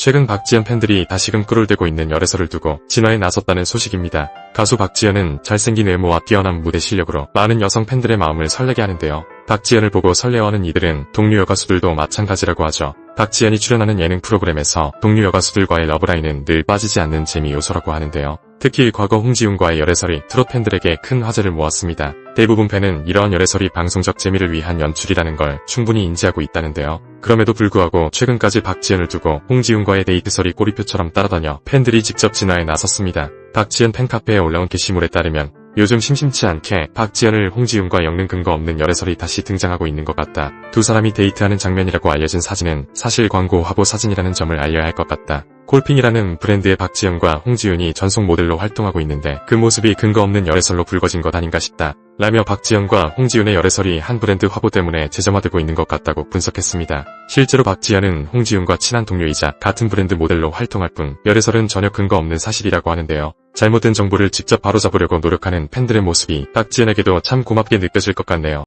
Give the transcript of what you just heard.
최근 박지현 팬들이 다시금 꿀을 대고 있는 열애설을 두고 진화에 나섰다는 소식입니다. 가수 박지현은 잘생긴 외모와 뛰어난 무대 실력으로 많은 여성 팬들의 마음을 설레게 하는데요. 박지현을 보고 설레어하는 이들은 동료 여가수들도 마찬가지라고 하죠. 박지현이 출연하는 예능 프로그램에서 동료 여가수들과의 러브라인은 늘 빠지지 않는 재미 요소라고 하는데요. 특히 과거 홍지윤과의 열애설이 트롯 팬들에게 큰 화제를 모았습니다. 대부분 팬은 이러한 열애설이 방송적 재미를 위한 연출이라는 걸 충분히 인지하고 있다는데요. 그럼에도 불구하고 최근까지 박지현을 두고 홍지윤과의 데이트설이 꼬리표처럼 따라다녀 팬들이 직접 진화에 나섰습니다. 박지현 팬카페에 올라온 게시물에 따르면 요즘 심심치 않게 박지현을 홍지윤과 엮는 근거 없는 열애설이 다시 등장하고 있는 것 같다. 두 사람이 데이트하는 장면이라고 알려진 사진은 사실 광고 화보 사진이라는 점을 알려야 할 것 같다. 콜핑이라는 브랜드의 박지현과 홍지윤이 전속 모델로 활동하고 있는데 그 모습이 근거 없는 열애설로 불거진 것 아닌가 싶다. 라며 박지현과 홍지윤의 열애설이 한 브랜드 화보 때문에 재점화되고 있는 것 같다고 분석했습니다. 실제로 박지현은 홍지윤과 친한 동료이자 같은 브랜드 모델로 활동할 뿐 열애설은 전혀 근거 없는 사실이라고 하는데요. 잘못된 정보를 직접 바로잡으려고 노력하는 팬들의 모습이 박지현에게도 참 고맙게 느껴질 것 같네요.